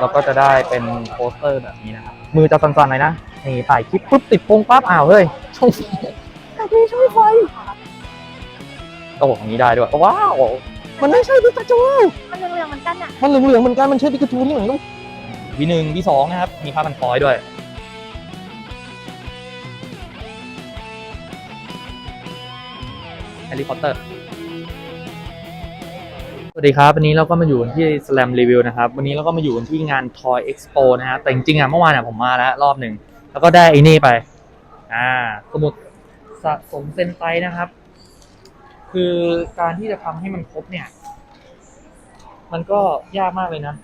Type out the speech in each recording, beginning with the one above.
เราก็จะได้เป็นโปสเตอร์แบบนี้นะครับ มือจะสั่นๆหน่อยนะ นี่ถ่ายคลิปปุ๊บติดโปงปั๊บอ้าวเฮ้ยช่องไฟไม่ช่องไฟโอ้โหอย่างนี้ได้ด้วย ว้าว มันไม่ใช่พิกาจูมันเหลืองๆเหมือนกันอะ มันเหลืองๆเหมือนกันมันใช่พิกาจูที่ไหนลูกวีหนึ่งวีสองนะครับ มีผ้าพันคอยด้วยแฮร์รี่พอตเตอร์ สวัสดีครับ วันนี้เราก็มาอยู่ที่ Slam Review นะครับ วันนี้เราก็มาอยู่ที่งาน Toy Expo นะฮะแต่จริงๆอะเมื่อวานอะผมมาแล้วรอบหนึ่ง แล้วก็ได้ไอ้นี่ไป อ่า สมุดสะสมเซนไตนะครับ คือการที่จะทำให้มันครบเนี่ย มันก็ยากมากเลยนะ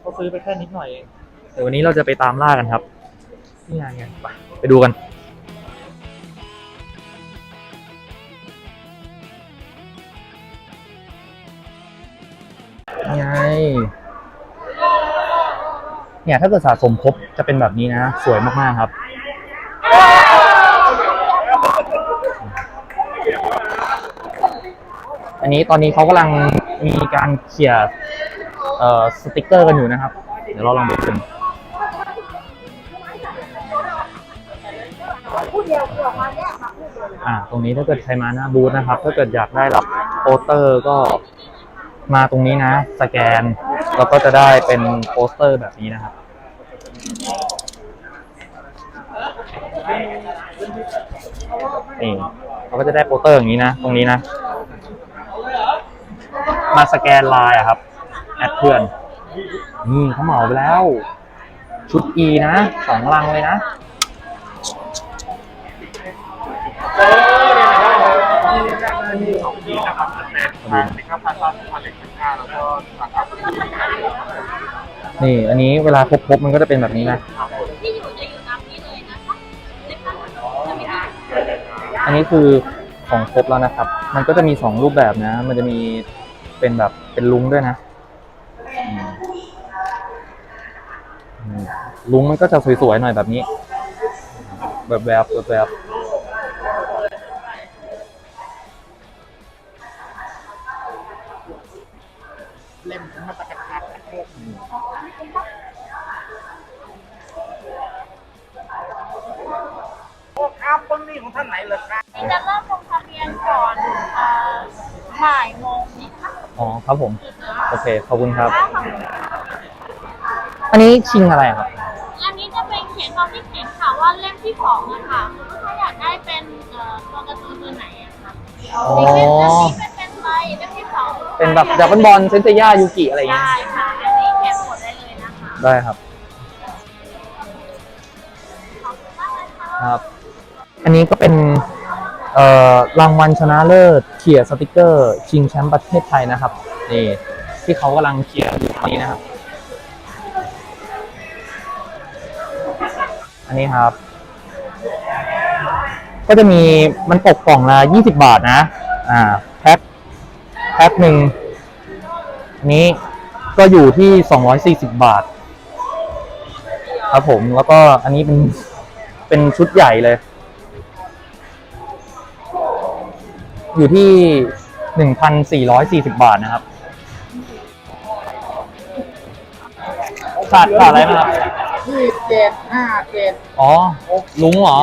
เขาซื้อไปแค่นิดหน่อยเองแต่วันนี้เราจะไปตามล่ากันครับที่งานกันไปไปดูกัน ไงเนี่ยถ้าเกิดสะสมครบจะเป็นแบบนี้นะ สวยมากๆครับ อันนี้ตอนนี้เขากำลังมีการเขี่ยเอ่อสติกเกอร์กันอยู่นะครับ เดี๋ยวเราลองดูกันอ่าตรงนี้ถ้าเกิดใครมาหน้าบูธนะครับ ถ้าเกิดอยากได้รับโปสเตอร์ก็ มาตรงนี้นะ สแกน แล้วก็จะได้เป็นโปสเตอร์แบบนี้นะครับ นี่เขาก็จะได้โปสเตอร์อย่างนี้นะ ตรงนี้นะ มาสแกนไลน์อะครับ แอดเพื่อน นี่เขาเหมาไปแล้ว ชุด E นะสองลังเลยนะ นี่ อันนี้เวลาครบๆมันก็จะเป็นแบบนี้นะ ที่อยู่จะอยู่ตามนี้เลยนะคะเล็กจะมีอันนี้คือของครบแล้วนะครับ มันก็จะมีสองรูปแบบนะ มันจะมีเป็นแบบเป็นลุงด้วยนะลุงมันก็จะสวยๆหน่อยแบบนี้ แบบแบบแบบแบบ ครับผม โอเค ขอบคุณครับถ้าของอันนี้ชิงอะไรอะครับ อันนี้จะเป็นเขียนความคิดเห็นค่ะว่าเล่มที่สองอะค่ะถ้าอยากได้เป็นเอ่อตัวการ์ตูนตัวไหนอะค่ะอ๋ออีกเล่มอันนี้เป็นเป็นใบเล่มที่สองเป็นแบบดับเบิลบอลเซนเซย่ายูกิอะไรอย่างเงี้ย ได้ค่ะอันนี้เขียนหมดได้เลยนะคะได้ครับขอบคุณมากเลยค่ะครับ อันนี้ก็เป็น เอ่อรางวัลชนะเลิศเขียสติกเกอร์ ชิงแชมป์ประเทศไทยนะครับ นี่ที่เขากำลังเขียอยู่ตอนนี้นะครับ อันนี้ครับ ก็จะมีมันตกกล่องละ20บบาทนะ อ่าแพ็คแพ็คหนึ่งอันนี้ก็อยู่ที่240บาท ครับผมแล้วก็อันนี้เป็นเป็นชุดใหญ่เลย อยู่ที่หนึ่งพันสี่ร้อยสี่สิบาทนะครับ ขาดขาดอะไรไหมครับที่เจ็ดห้าเจ็ดอ๋อลุงเหรอ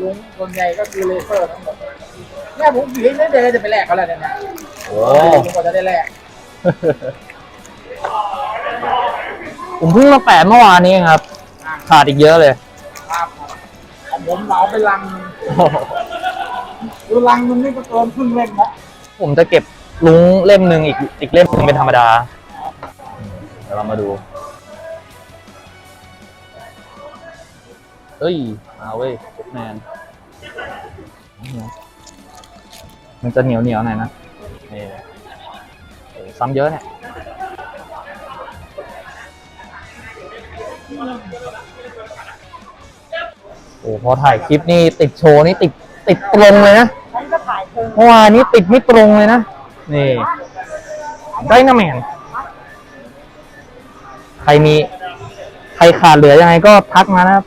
ลุงส่วนใหญ่ก็คือเลเซอร์ทั้งหมดเนี่ยผมผีไม่เดินจะไปแลกเขาแล้วเนี่ยโอ้ผมก็จะได้แลกผมเพิ่งมาแปะเมื่อวานนี้เองครับขาดอีกเยอะเลย ครับของผมเหมาไปลังหนึ่งคือลังมันนี่ก็เกินครึ่งเล่มละผมจะเก็บลุงเล่มหนึ่งอีกอีกเล่มหนึ่งเป็นธรรมดาอืมเดี๋ยวเรามาดู เอ้ย มาเว้ยเจ็ตแมน มันจะเหนียวเหนียวหน่อยนะนี่ซ้ำเยอะเนี่ยโอ้พอถ่ายคลิปนี่ติดโชว์นี่ติดติดตรงเลยนะเมื่อวานนี้ติดไม่ตรงเลยนะ นี่ได้นาแมนใครมี ใครขาดเหลือยังไงก็ทักมานะครับ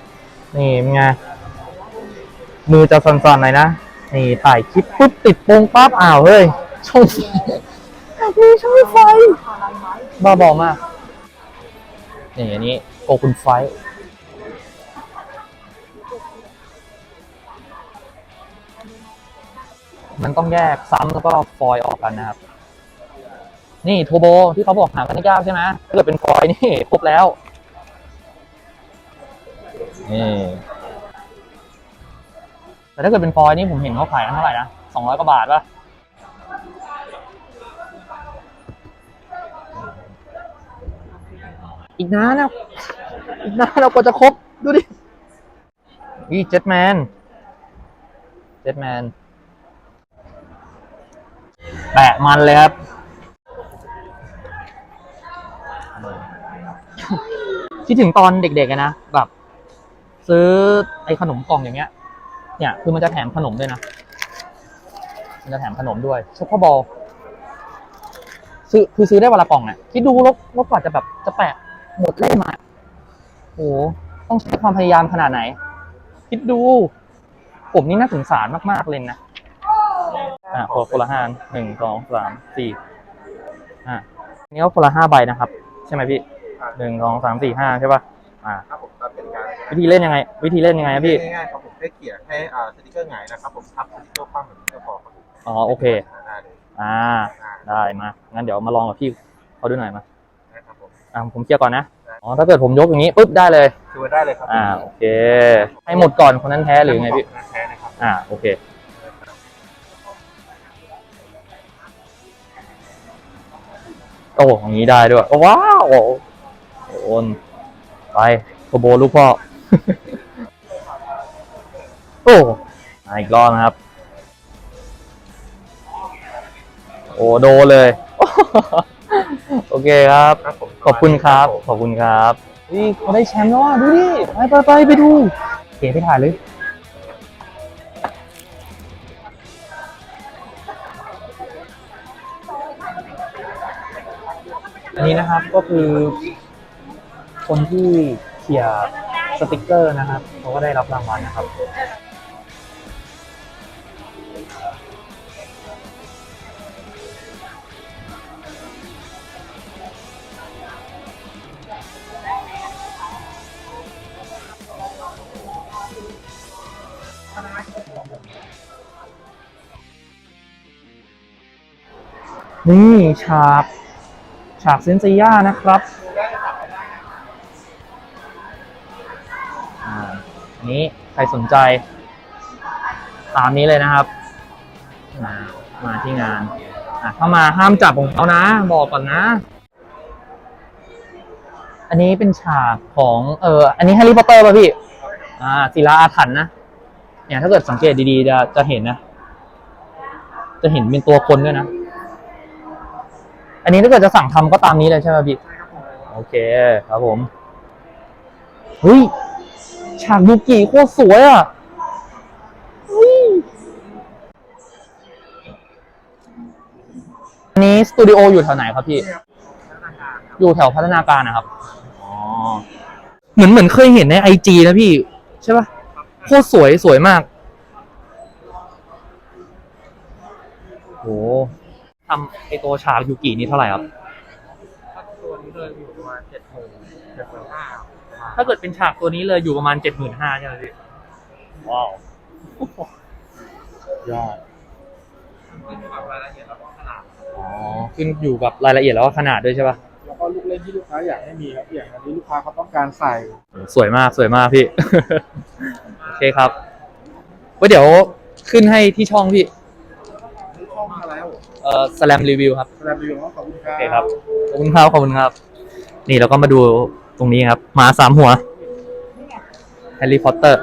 นี่เป็นไงมือจะสั่นๆหน่อยนะนี่ถ่ายคลิปปุ๊บติดโปงปั๊บอ้าวเฮ้ยช่องไฟมีช่องไฟบ้าบอมากนี่อันนี้โกคุณไฟท์มันต้องแยกซ้ำแล้วก็ฟอยล์ออกกันนะครับ นี่โทโบที่เขาบอกหากันยากใช่ไหมถ้าเกิดเป็นฟอยล์นี่ครบแล้ว นี่แต่ถ้าเกิดเป็นฟอยล์นี่ผมเห็นเขาขายกันเท่าไหร่นะสองร้อยกว่าบาทป่ะอีกนานนะอีกนานเรากว่าจะครบ ดูดินี่เจ็ตแมน เจ็ตแมน แปะมันเลยครับ คิดถึงตอนเด็กๆอะนะ แบบ ซื้อไอ้ขนมกล่องอย่างเงี้ย เนี่ยคือมันจะแถมขนมด้วยนะ มันจะแถมขนมด้วยช็อกโกบอลซื้อคือซื้อได้วันละกล่องเนี่ยคิดดูล้วแล้วกว่าจะแบบจะแปะหมดเล่มอะโหต้องใช้ความพยายามขนาดไหน คิดดู ผมนี่น่าสงสารมากๆเลยนะอะคนคนละห้าหนึ่งสองสามสี่อะนนี้ก็คนละห้าใบนะครับ ใช่ไหมพี่หนึ่งสองสามสี่ห้าใช่ป่ะอ่าครับผม วิธีเล่นยังไง วิธีเล่นยังไงอะพี่ง่ายๆครับผมแค่เขียนให้อ่าสติกเกอร์หงายนะครับผมทับสติกเกอร์คว่ำแบบนี้ก็พอครับผมอ๋อโอเคได้เลยอ่า ได้มางั้นเดี๋ยวมาลองกับพี่เขาดูหน่อยมานะครับผมอ่าผมเคลียร์ก่อนนะอ๋อถ้าเกิดผมยกอย่างนี้ปุ๊บได้เลย คือได้เลยครับอ่าโอเค ให้หมดก่อนคนนั้นแพ้หรือไงพี่แท้นะครับอ่าโอเคโอ้อย่างนี้ได้ด้วยว้าวโอนไปโคโบลูกพ่อ โอ้มาอีกรอบนะครับ โอ้โดเลย โอเคครับ ครับผมขอบคุณครับ ขอบคุณครับนี่เขาได้แชมป์แล้วอะ ดูดิ ไปไปไปไปดูเก๋ไปถ่ายเลย อันนี้นะครับก็คือ คนที่เขียร์ สติกเกอร์นะครับเขาก็ได้รับรางวัลนะครับนี่ฉาก ฉากเซนซีย่านะครับ นี้ใครสนใจ ตามนี้เลยนะครับมามาที่งานอะถ้ามาห้ามจับของเขานะ บอกก่อนนะ อันนี้เป็นฉากของเอออันนี้แฮร์รี่พอตเตอร์ป่ะพี่ อ่าศิลาอาถรรพ์นะเนี่ยถ้าเกิดสังเกตดีๆ จะจะเห็นนะ จะเห็นเป็นตัวคนด้วยนะ อันนี้ถ้าเกิดจะสั่งทำก็ตามนี้เลยใช่ไหมพี่ โอเคครับผม เฮ้ย ฉากยูกิโคตรสวยอะเฮ้ยอันนี้สตูดิโออยู่แถวไหนครับพี่ อยู่แถวพัฒนาการนะครับ อ๋อ เหมือนเหมือนเคยเห็นในไอจีนะพี่ ใช่ปะโคตรสวยสวยมาก โหทำไอตัวฉากยูกินี่เท่าไหร่ครับตัวนี้เลยอยู่ ถ้าเกิดเป็นฉากตัวนี้เลยอยู่ประมาณเจ็ดหมื่นห้าใช่ไหมพี่ว้าวยอดขึ้นอยู่กับรายละเอียดแล้วก็ขนาดอ๋อขึ้นอยู่กับรายละเอียดแล้วก็ขนาดด้วยใช่ปะแล้วก็ลูกเล่นที่ลูกค้าอยากให้มีครับอย่างอันนี้ลูกค้าเขาต้องการใส่สวยมากสวยมากพี่ โอเคครับไว้เดี๋ยวขึ้นให้ที่ช่องพี่ที่ช่องมาแล้วเอ่อสแลมรีวิวครับแสดงรีวิวว่าขอบคุณครัโอบเคครับขอบคุณครับขอบคุณครับ นี่เราก็มาดู ตรงนี้ครับ มาสามหัวแฮร์รี่พอตเตอร์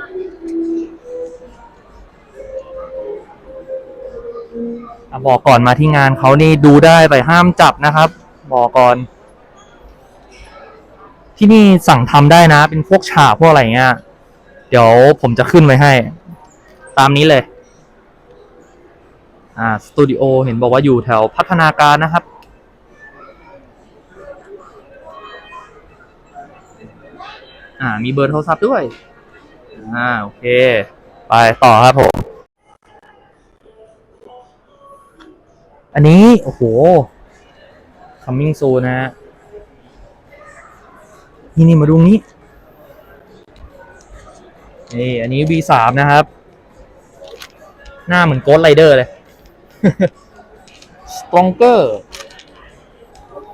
บอกก่อนมาที่งานเขานี่ดูได้แต่ห้ามจับนะครับ บอกก่อน ที่นี่สั่งทำได้นะ เป็นพวกฉากพวกอะไรเงี้ย เดี๋ยวผมจะขึ้นไว้ให้ ตามนี้เลย อ่า สตูดิโอเห็นบอกว่าอยู่แถวพัฒนาการนะครับ อ่า มีเบอร์โทรศัพท์ด้วย อ่า โอเค ไปต่อครับผม อันนี้ โอ้โห coming soon นะฮะ นี่นี่มาดูนี้ นี่ อันนี้ V3 นะครับ หน้าเหมือนโกดไรเดอร์เลย Stronger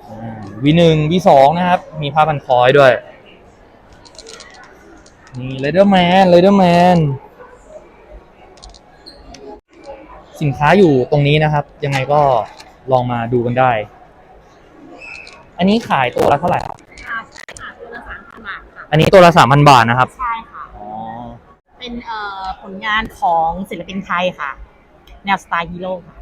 อ่า V1 V2 นะครับ มีผ้าพันคอยด้วย นี่ Leatherman Leatherman สินค้าอยู่ตรงนี้นะครับ ยังไงก็ลองมาดูกันได้ อันนี้ขายตัวละเท่าไหร่ครับค่ะใช่ค่ะตัวละสามพันบาทค่ะ อันนี้ตัวละสามพันบาทนะครับ ใช่ค่ะ อ๋อ เป็นเอ่อผลงานของศิลปินไทยค่ะ แนวสไตล์ฮีโร่ค่ะ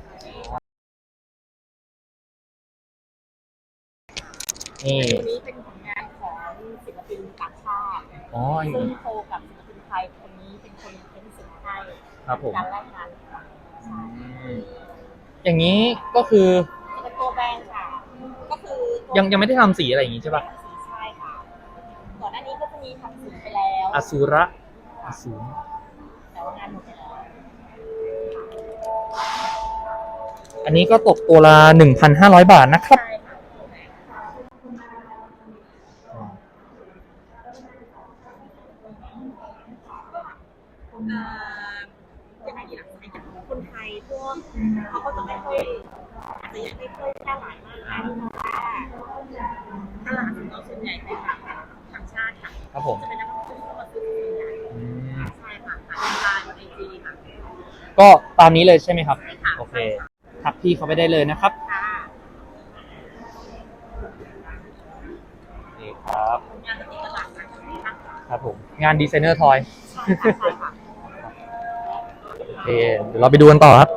นี่อันนี้เป็นผลงานของศิลปินต่างชาติ อ๋อซึ่งโคกับศิลปินไทยคนนี้เป็นคนเป็นศิลปินไทยครับผมการแลกกันค่ะใช่อืมอย่างนี้ก็คือจะเป็นตัวแบรนด์ค่ะ ก็คือตัวยังยังไม่ได้ทำสีอะไรอย่างนี้ใช่ปะสีใช่ค่ะก่อนหน้านี้ก็จะมีทำสีไปแล้วอสุระอสูรแต่ว่างานหมดไปแล้วอันนี้ก็ตกตัวละหนึ่งพันห้าร้อยบาทนะครับ ใช่ค่ะตัวแบรนด์ค่ะเอ่ อยังไงดีล่ะอย่างคนไทยพวกเขาก็จะไม่ค่อยอาจจะยังไม่ค่อยแพร่หลายมากนะเพราะว่าตลาดของเราส่วนใหญ่เป็นแบบต่างชาติค่ะครับผมจะเป็นนักท่องเที่ยวเข้ามาซื้อส่วนใหญ่อืมใช่ค่ะขายในไลน์บนไอจีค่ะก็ตามนี้เลยใช่ไหมครับใช่ค่ะโอเคทักพี่เขาไปได้เลยนะครับค่ะนี่ครับ งานปฏิตลาดนะคะครับผม งานดีไซเนอร์ทอยใช่ค่ะใช่ค่ะโอ เคเดี๋ยวเราไปดูกันต่อครับ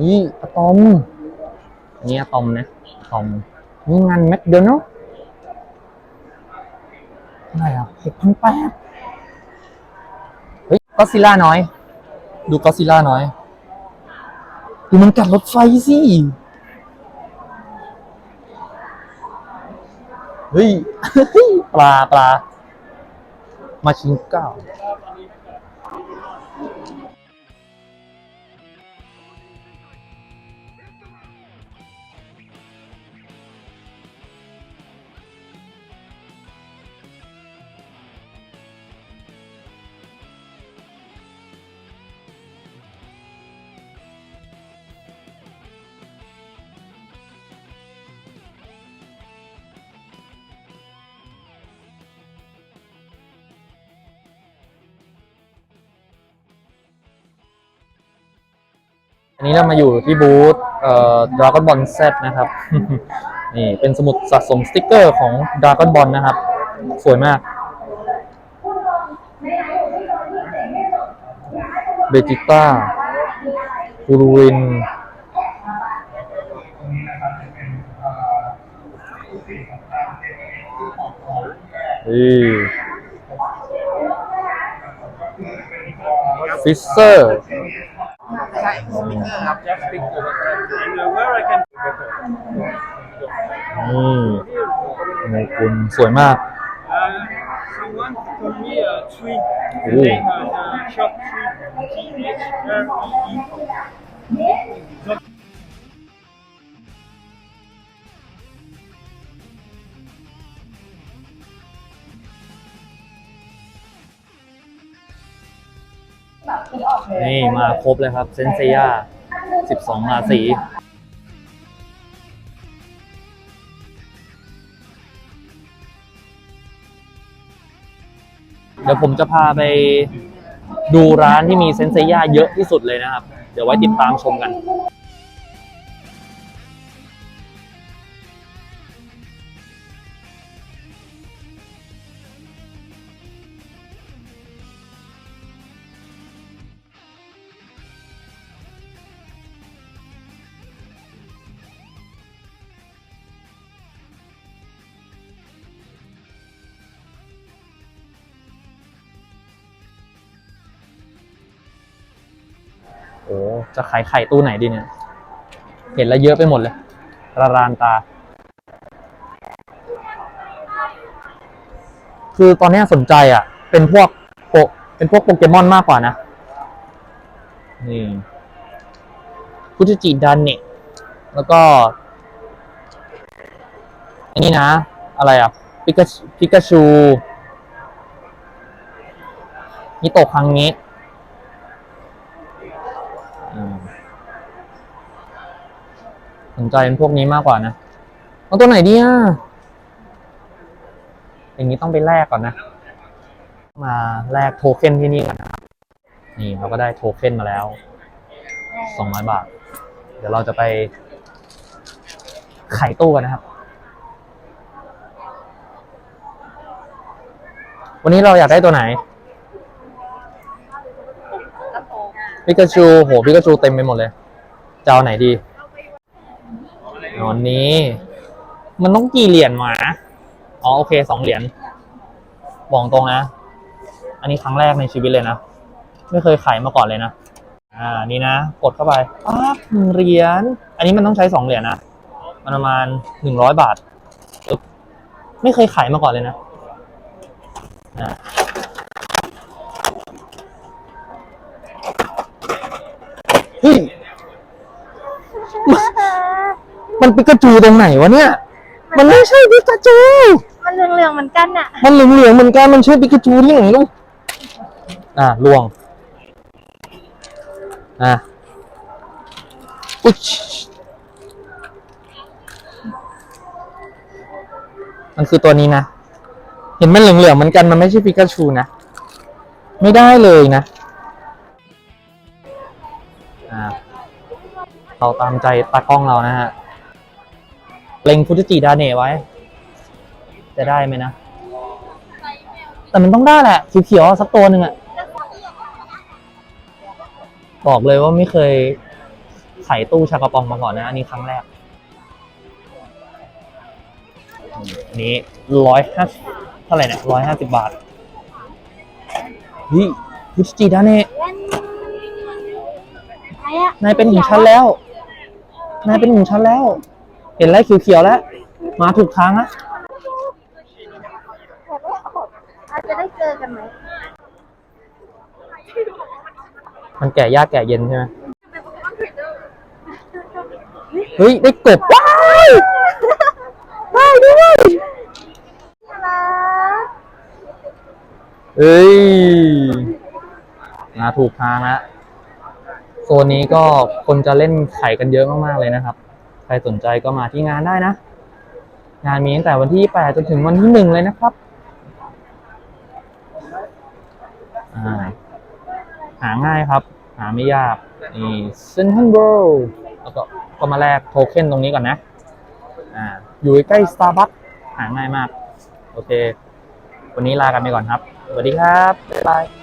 นี่อะตอมอันนี่อะตอมนะอะตอมนี่งานแมคโดนัลด์เท่าไหร่อะหกพันแปดเฮ้ยก็ซิล่าน้อย ดูก็ซิล่าน้อย ดูมันกัดรถไฟสิเฮ้ยปลาปลามาชิงเก้า อันนี้เรามาอยู่ที่บูธเอ่อ Dragon Ball Z นะครับ นี่เป็นสมุดสะสมสติกเกอร์ของ Dragon Ball นะครับ สวยมากเบจิต้าคูรูวินฟิสเซอร์ ใช่สติ๊กเกอร์ครับ just stick to the and uh, where I can นี่โมกุลสวยมาก uh, someone told me a tree the Ooh. name of the shop tree T H R E E นี่มาครบเลยครับเซนเซียสิบสองราศีเดี๋ยวผมจะพาไปดูร้านที่มีเซนเซียเยอะที่สุดเลยนะครับ เดี๋ยวไว้ติดตามชมกัน โอ้จะขายไข่ตู้ไหนดีเนี่ย เห็นแล้วเยอะไปหมดเลยระรานตา คือตอนนี้สนใจอะ เป็นพวกโปเป็นพวกโปเกมอนมากกว่านะ นี่คุจิจิดันเนะแล้วก็ อันนี้นะ อะไรอะปิกาปิกาชูมิโตะคังงี้ม สนใจเป็นพวกนี้มากกว่านะเอาตัวไหนดีอะอย่างนี้ต้องไปแลกก่อนนะ มาแลกโทเค็นที่นี่ก่อนนะครับนี่เราก็ได้โทเค็นมาแล้วสองร้อยบาท เดี๋ยวเราจะไปไขตู้กันนะครับ วันนี้เราอยากได้ตัวไหนปิกาชูโหปิกาชูเต็มไปหมดเลย จะเอาไหนดี เอาอันนี้ มันต้องกี่เหรียญมาอ๋อโอเคสองเหรียญบอกตรงนะ อันนี้ครั้งแรกในชีวิตเลยนะ ไม่เคยขายมาก่อนเลยนะ อ่า นี่นะ กดเข้าไปป๊าบหนึ่งเหรียญ อันนี้มันต้องใช้สองเหรียญนะ มันประมาณหนึ่งร้อยบาท ไม่เคยขายมาก่อนเลยนะเฮ้ย มัน มันปิกาจูตรงไหนวะเนี่ย มันไม่ใช่ปิกาจู มันเหลืองๆเหมือนกันน่ะมันเหลืองๆเหมือนกัน มันใช่ปิกาจูที่ไหนลูก อ่าลวง อะอุ๊ยมันคือตัวนี้นะ เห็นมันเหลืองๆเหมือนกัน มันไม่ใช่ปิกาชูนะ ไม่ได้เลยนะ อ่าเราตามใจตากล้องเรานะฮะ เล็งฟุจิจิดาเนะไว้ จะได้ไหมนะ แต่มันต้องได้แหละเขียวๆสักตัวหนึ่งอะบอกเลยว่าไม่เคยไขตู้ชากระปองมาก่อนนะ อันนี้ครั้งแรก นี้ร้อยห้าเท่าไหร่เนี่ยร้อยห้าสิบบาทนี่ฟุจิจิดาเนะใครอะนายเป็นของฉันแล้ว นายเป็นของฉันแล้ว เห็นไรเขียวๆแล้ว มาถูกทางแล้วอาจจะได้เจอกันไหมมันแก่ยากแก่เย็นใช่ไหมเฮ้ย ได้กบว้ายได้ด้วยเอ้ยมาถูกทางแล้วโซนนี้ก็คนจะเล่นไข่กันเยอะมาก ๆ เลยนะครับ ใครสนใจก็มาที่งานได้นะ งานมีตั้งแต่วันที่ 8 จนถึงวันที่ 1 เลยนะครับอ่าหาง่ายครับ หาไม่ยาก นี่เซนทันเวิลด์แล้วก็ก็มาแลกโทเค็นตรงนี้ก่อนนะ อ่า อยู่ใกล้สตาร์บัคหาง่ายมาก โอเค วันนี้ลากันไปก่อนครับ สวัสดีครับ บ๊ายบาย